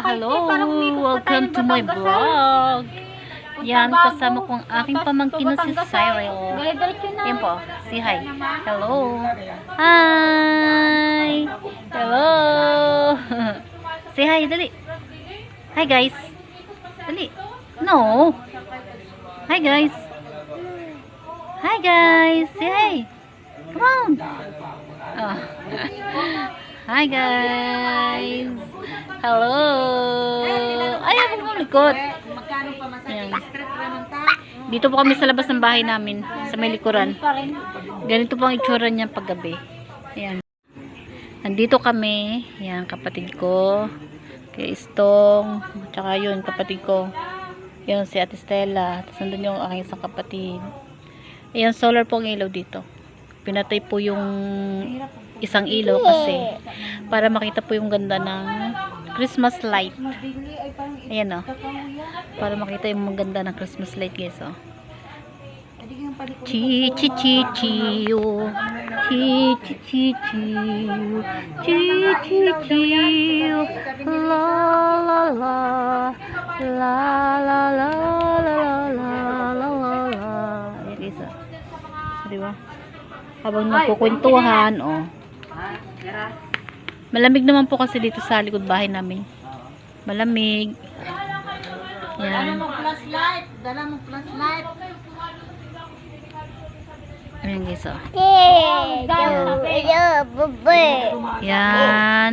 hello! Welcome to my vlog! Yan, kasama ko ang aking pamangkin na si Cyril. Yan po, si hi. Hello! Hi! Hello! Say hi, dali. Hi guys. Dali. No! Hi guys. Hi guys. Say hi. Come on. Oh. Hi guys. Hello. Ay, ako mo likod. Ayan. Dito po kami sa labas ng bahay namin. Sa may likuran. Ganito po ang itsura niya paggabi. Ayan. Nandito kami. Yan, kapatid ko. Kay Istong. Tsaka yun, kapatid ko. Yun, si Ate Stella. Tapos nandun yung aking isang kapatid. Ayan, solar po ang ilaw dito pinatay po yung isang ilaw kasi para makita po yung ganda ng Christmas light. Ayan o. Oh. Para makita yung ganda ng Christmas light guys o. Oh. Chi chi chi chi yo. Chi chi chi chi yo. Chi chi chi yo. La la la. La la la la la la la la. Ayan guys o. Diba? Habang nagkukwentuhan, oh. Malamig naman po kasi dito sa likod bahay namin. Malamig. Dala Yan. flashlight. Dala mo flashlight. Ayan guys, oh. Yan.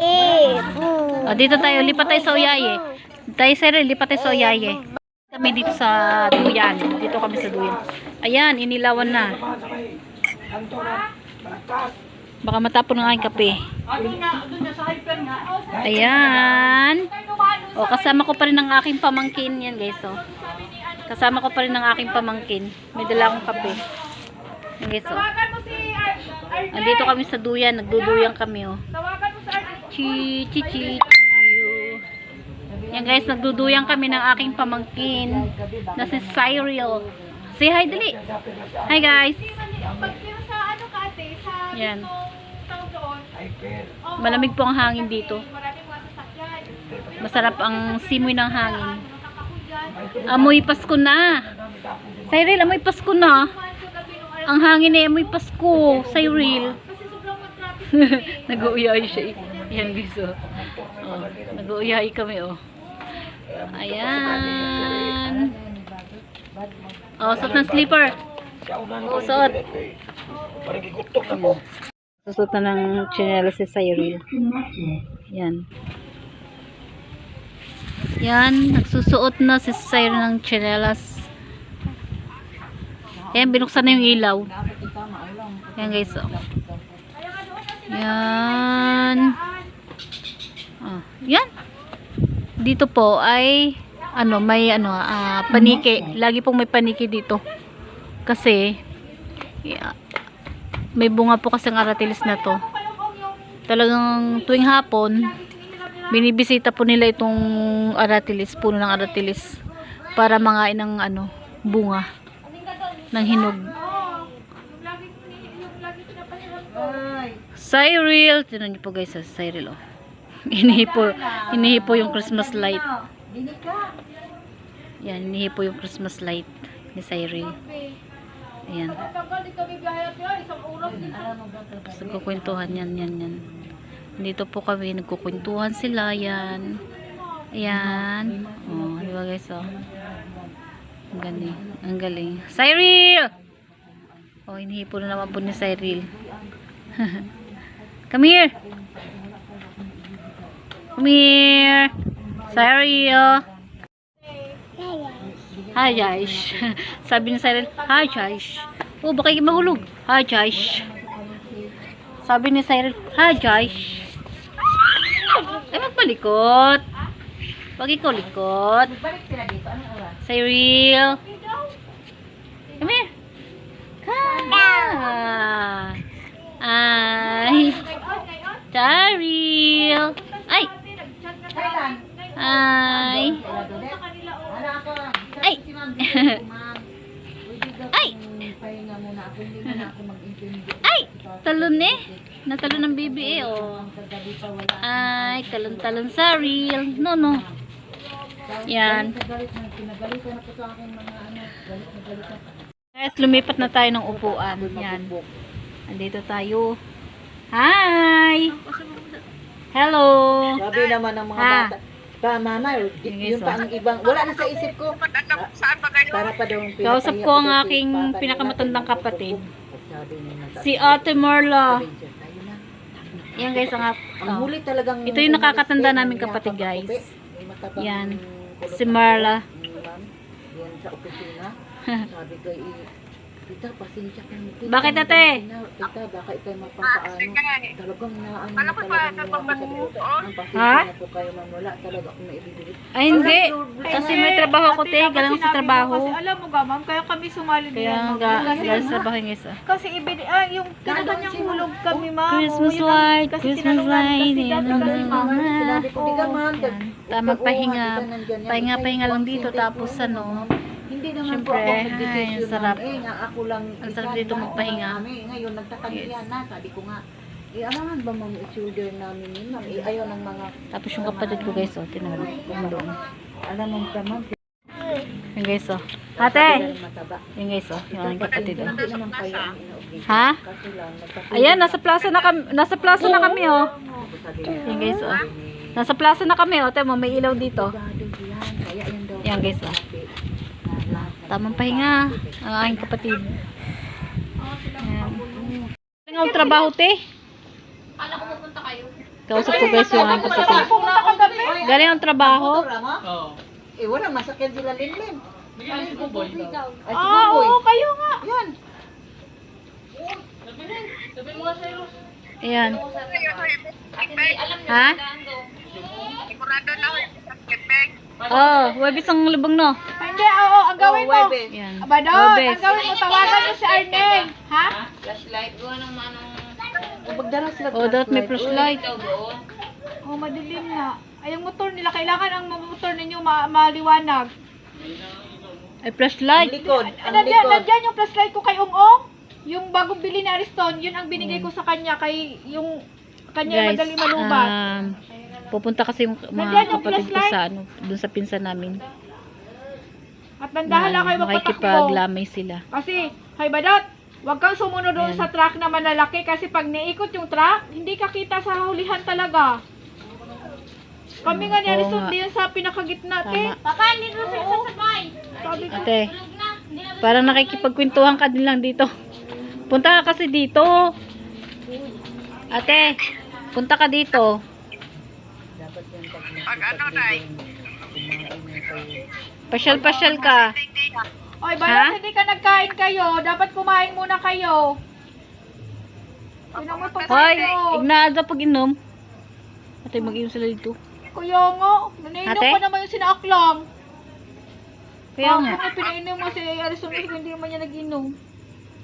Eh. O, dito tayo. Lipat tayo sa Oyaye. Tayo, sir. Lipat tayo sa Oyaye. Kami dito sa Duyan. Dito kami sa Duyan. Ayan, inilawan na. Baka matapon ng aking kape. Ayan. O, kasama ko pa rin ang aking pamangkin. Yan, guys, oh. Kasama ko pa rin ang aking pamangkin. May dala akong kape. Yan, guys, oh. Andito kami sa Duyan. Nagduduyan kami, oh. Chi, chi, chi, chi. Yan guys, nagduduyan kami ng aking pamangkin na si Cyril. Say hi, dali. Hi guys. Yan. Malamig po ang hangin dito. Masarap ang simoy ng hangin. Amoy Pasko na. Cyril, amoy Pasko na. Ang hangin ay amoy Pasko. Cyril. Nag-uuyay siya. eh. Yan guys, oh. oh Nag-uuyay kami, oh. Ayan. Oh, suot ng slipper. Oh, suot. Susuot na ng chinelas si Cyril. Yan. Yan, nagsusuot na si Cyril ng chinelas. Ayan, binuksan na yung ilaw. Yan guys, oh. Yan. Oh, yan. Dito po ay ano, may ano, ah, paniki. Lagi pong may paniki dito. Kasi yeah, may bunga po kasi ang aratilis na to. Talagang tuwing hapon binibisita po nila itong aratilis, puno ng aratilis para mangain ng ano, bunga ng hinog. Cyril, tinan niyo po guys, sa Cyril oh. Inihipo, inihipo yung Christmas light. Yan, inihipo yung Christmas light ni Cyril. Ayan. Tapos nagkukwentuhan yan, yan, yan. Dito po kami, nagkukwentuhan sila, yan. Ayan. Oh, di ba guys, oh. Ang galing. Ang galing. Cyril! Oh, inihipo na naman po ni Cyril. Come here. Come here. Cyril. Hi, Josh. Sabi ni Cyril, Hi, Josh. Oh, baka kayo mahulog. Hi, Josh. Sabi ni Cyril, Hi, Josh. Ay, magpalikot. Wag ikaw likot. Cyril. Come here. Come. Ay. Cyril. Ay. Ay. Ay! Ay! Ay! Talon eh. Natalon ng bibi eh. Oh. Ay, talon-talon sa reel. No, no. Yan. Guys, lumipat na tayo ng upuan. Yan. Andito tayo. Hi! Hello! Sabi naman ng mga bata. Pa, mama, y- Yes, yun pa ang ibang, wala na sa isip ko. Saan pa kayo? Para pa daw ang Kausap ko ang aking pinakamatandang kapatid. Si Ate Marla. Yan guys, ang Ang oh. huli talagang Ito yung nakakatanda namin kapatid, guys. Yan. Si Marla. Yan sa opisina. Sabi ko, tita, pasensya ka mo. Tita, Bakit, ate? Tita, baka ikaw mapapaano. Talagang na, ano, na talagang Ang pasensya Ha? na po kayo, ma'am. Wala talaga akong naibibigay. Ay, hindi. Kasi may trabaho ko, te. Galang sa trabaho. Kasi alam mo ga, ma'am, kaya kami sumali din. Kaya ma'am. nga, sa bahay guys, ah. kasi ibig, ah, yung kinakanyang hulog kami, ma'am. Christmas yun ang- light, Christmas light. kasi dati ma'am. Sinabi ko, di ka man. Yan. Tamang pahinga. Pahinga, pahinga lang dito. Tapos ano, Hindi naman Siyempre, po ako ay, ang sarap. Eh, nga ako lang. Ang sarap dito magpahinga. Kami, ngayon, nagtatagihan Yes. na. Sabi ko nga, eh, alangan ba ma'am, i-shoulder namin yun? Eh, ayaw ng mga, tapos yung kapatid ko guys, oh, tinan mo. Doon. alam mo ka, ma'am, Yung guys, oh. Ate! Yung guys, oh. Yung aking kapatid, oh. Ha? Ayan, nasa plaza na kami, nasa plaza na kami, oh. Yung guys, oh. Nasa plaza na kami, oh. Temo, may ilaw dito. "Sigurado yan, guys, oh. Sabi, na lahat ng- Tamang pahinga ang aking kapatid. Ayan. Galing ang trabaho, te. Kausap ko guys yung aking kapatid. Galing ang trabaho. Ama? Eh, wala, masakyan sila linlin. Ay, si Buboy. Ah, oo, kayo nga. Yan. Ayan. Ha? Oh, webis ang lubang no. Hindi, oo, ang gawin Oh, mo. Webe. Ayan. Abadon, Webes. ang gawin mo, tawagan mo si Arnel. Ha? Magdala sila. Oh, dapat may flashlight. flashlight. Oh, madilim na. Ay, ang motor nila, kailangan ang motor ninyo ma maliwanag. Ay, Ang flashlight. likod. Ang Nandiyan, likod. nandiyan yung flashlight ko kay Ong-Ong. Yung bagong bili ni Ariston, yun ang binigay ko sa kanya kay yung kanya Guys, madali malubat. um, pupunta kasi yung mga kapatid ko sa ano, dun sa pinsan namin. At nandahan lang kayo magpatakbo. Makikipaglamay sila. Kasi, hay badot, huwag kang sumunod doon Ayan. sa truck na malalaki kasi pag niikot yung truck, hindi ka kita sa hulihan talaga. Kami nga ni Oo Ariston nga. din sa pinakagitna, te. Tama. Papa, hindi doon sa sasabay. Sabi ko, Ate, parang nakikipagkwentuhan ka din lang dito. Punta ka kasi dito. Ate, punta ka dito. Pag ano, Nay? Pasyal-pasyal ka. Oy, Ha? balot, hindi ka nagkain kayo. Dapat kumain muna kayo. Tinan mo itong Hoy, kayo. ignaaga pag inom. Ate, mag-inom sila dito. Kuya nga, nanainom Ate? pa naman yung sinaaklang. Kaya nga. Kung pinainom mo si Arison, hindi naman niya nag-inom.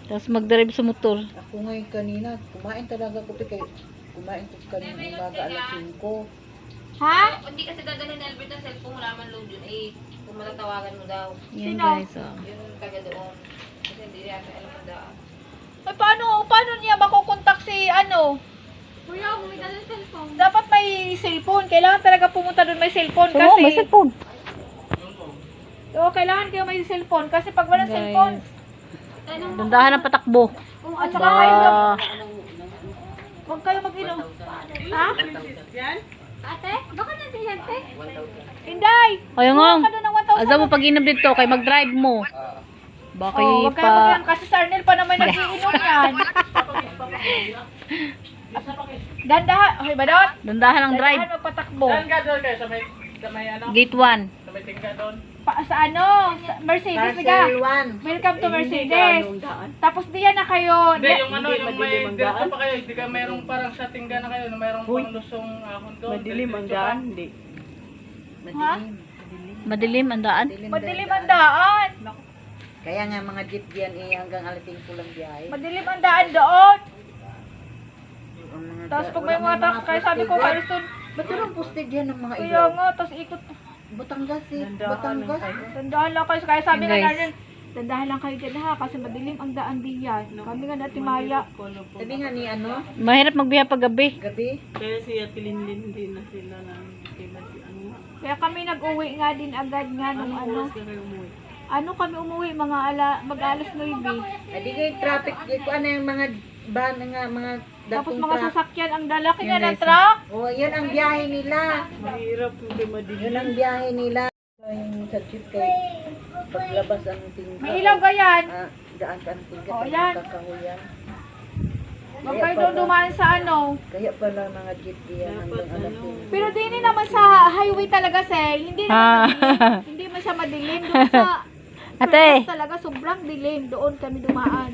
Tapos mag-drive sa motor. Ako ngayon kanina, kumain talaga ko. Kay, kumain ko kanina umaga alas 5. Ha? Hindi kasi dadalhin ni Albert ang cellphone, wala man load yun. Eh, kung matatawagan mo daw, Yan Sino? guys, oh. yun taga doon. Kasi hindi yata alam ang daan. Ay, paano, paano niya makukontak si ano? Kuya, kung may dalang cellphone. Dapat may cellphone. Kailangan talaga pumunta doon may cellphone kasi... may cellphone. Oo, kailangan kayo may cellphone. Kasi pag walang Guys. cellphone, Dandahan ang patakbo. at saka kayo, Ba, huwag kayo mag-inom. Ha? Ate, baka nandiyan, te? Inday! Kaya nga. Ka doon ng 1,000. Asa mo pag inom dito, kay mag-drive mo. Bakit Oh, kayo pa... mag-inom kasi si Arnel pa naman nagiinom yan. Dandahan, okay ba doon? Dandahan ang drive. Dandahan magpatakbo. Gate 1. Pa, sa ano? Sa Mercedes, 1. Welcome to Mercedes. Tapos diyan na kayo. Hindi, yung ano, Hindi, yung madilim may ang daan. pa kayo, hindi ka mayroong parang sa tingga na kayo, na mayroong pang lusong ahon doon. Madilim ang diretso daan, hindi. Ha? Madilim. Madilim ang daan. Madilim ang daan. Kaya nga mga jeep diyan eh hanggang alating po lang biyahe. Madilim ang daan doon. Ang mga Tapos da- pag may wala mga trucks, kaya sabi ko, yan. Carlson, Ba't yun ang posted yan ng mga kaya ilaw? nga, tapos ikot. Batangas eh. Batangas. Tandaan lang kayo. Kaya sabi nga Guys. natin, Dandahan lang kayo dyan ha, kasi madilim ang daan diyan. Kami nga natin maya. Sabi nga ni ano, Mahirap magbiya pag gabi. gabi, Kaya si Ate Linlin hindi na sila na si ano. Kaya kami nag-uwi nga din agad nga nung ano. Oras kayo umuwi. Ano kami umuwi, mga ala, mag-alas 9. adi kay traffic, di ko ano yung mga van nga, mga Tapos mga truck. sasakyan, ang lalaki Yun, ng guys. truck. Oh, yun ang biyahe nila. Mahirap kay madilim. Yun ang biyahe nila. Yung sa jeep kay paglabas ang tingka. May ilaw ba yan? Ah, daan ka ang tingka. Oh, yan. kakahuyan. Huwag kayo doon dumaan sa ano. Kaya pala mga jeep diyan hanggang alas ano. 5. Pero din naman sa highway talaga, Sel. Hindi naman Ah. madilim. Hindi man siya madilim. Doon sa Ate. Talaga sobrang dilim. Doon kami dumaan.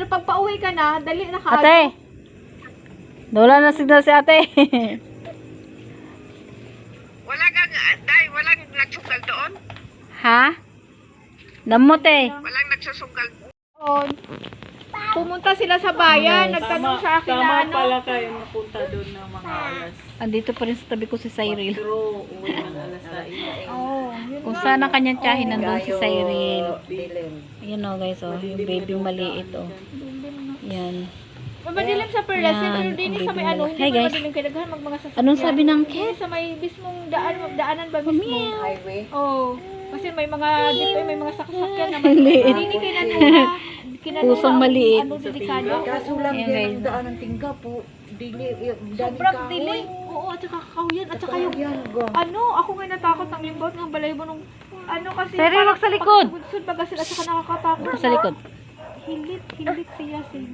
Pero pag pauwi ka na, dali na ka. Ate. Wala na signal si ate. Wala kang, dahil walang nagsugal doon. ha? Damot eh. Walang nagsusugal. Doon. Pumunta sila sa bayan. Nagtanong sa akin na Tama ano. pala kayo napunta doon ng mga alas. Andito pa rin sa tabi ko si Cyril. Pero uwi ng alas 6. Oh, yun Kung saan ang kanyang tiyahin nandun si Cyril. Dilim. Yan o guys, oh, yung baby maliit oh. Yan. Madilim sa Perlas, Yan, pero din ang sa may ano, hindi Hi, mo guys. madilim kaya naghan mag mga sasakyan. Anong sabi ng cat? sa may mismong daan, daanan ba mismo? Highway. Oh, kasi may mga dito may mga sasakyan naman. Hindi kinanuha. Kinanuha. Pusong ang maliit. Ano, delikado. Kaso lang guys. ang daan ng tingka po. Dili, dami Sobrang dilim. Oo, at saka kakahuyan. At saka yung ano, ako nga natakot ng limbot ng balay mo nung ano kasi Sir, parang wag sa likod. pagsudsud baga sila at saka nakakatakot. Sa likod. Hilit, hilit siya sin.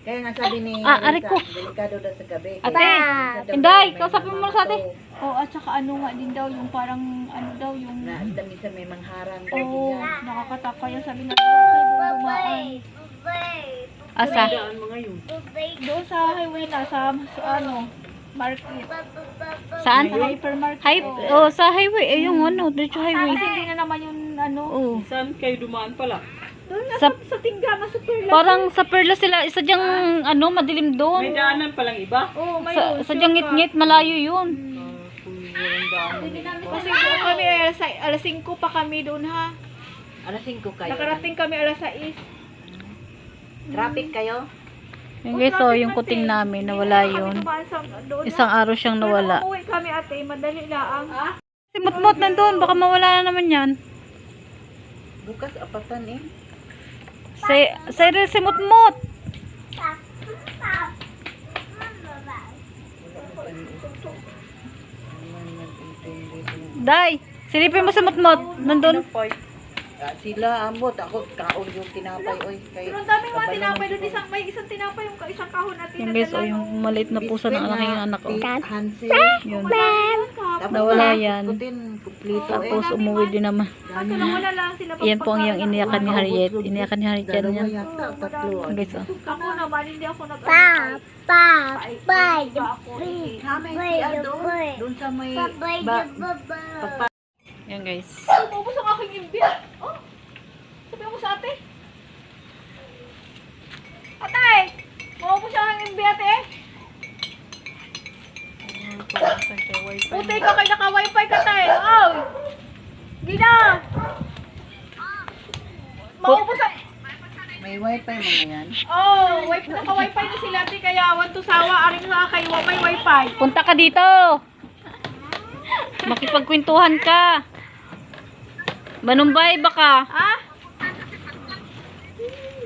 Kaya nga sabi ni Ah, aray ko. delikado daw sa gabi. Ate, Kaya- Inday, kausapin mo sa ate. Oo, at saka ano nga din daw yung parang ano daw yung Na dami sa may mangharang. Oo, ganyan. nakakatakot. Kaya sabi kayo doon dumaan. Asa? Doon sa highway na, sa, sa ano, market. Saan? Sa hypermarket. Hi oh, sa highway. Eh, yung ano, dito highway. Kasi hindi na naman yung ano. Oh. Saan kayo dumaan pala? Sa- sa, tingga, sa perla. Parang sa Perla sila, isa dyang ano, madilim May doon. daanan palang iba? Oo, may Sa, sa dyang ngit-ngit, malayo yun. Ah, kung walang daanan. Kasi doon kami, alas, alas 5 pa kami doon ha. Alas 5 kayo. Nakarating kami alas 6. Traffic kayo? Yung guys, oh, yung kuting namin, nawala yun. Isang araw siyang nawala. Umuwi kami ate, madali lang. Si Mutmut nandun, baka mawala na naman yan. Bukas apatan eh. Si, Cyril, si Mutmut. Day, silipin mo si Mutmut. Nandun. Sila ambot ako kaon yung tinapay oy kay Pero ang daming mga tinapay doon, isang, may isang tinapay yung isang kahon natin. Yung guys, oh, yung maliit na pusa ng aking anak. Oh. Hansel. Yun. Tapos Nawala na- yan. Kutin, kumpleto Tapos eh. umuwi din naman. Kaso lang wala lang sila. Yan po ang yung iniyakan ni Harriet. Iniyakan ni Harriet yan. Dalawa yan. yata, tatlo. Yung guys, oh. Ako naman, hindi ako nag Pa, pa, pa, eh. Doon sa may ba, Yan guys. Umubos ang aking imbit. Oh, sabi mo sa ate. Ate, umubos ang aking imbit ate. Puti ka kay naka-wifi ka tayo. Oh, gina. Maubos ang... may wifi mga yan. Oh, wifi, naka-wifi na sila ate kaya awan to sawa. Aring nga kay wa may wifi. Punta ka dito. Makipagkwentuhan ka. Manumbay baka. Ha?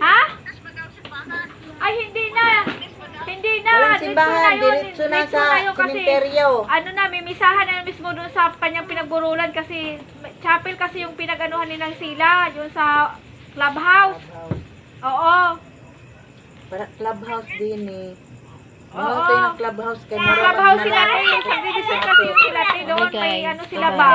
Ha? Simbahan, Diretso na sa yun kasi simenteryo. ano na, mimisahan na mismo doon sa kanyang pinagburulan kasi chapel kasi yung pinaganuhan nilang sila, yung sa clubhouse. Oo. Para clubhouse din eh. Oo. Mga tayo ng clubhouse kay Mara Clubhouse sila, eh. Sa Division kasi yung sila, eh. doon may ano sila ba?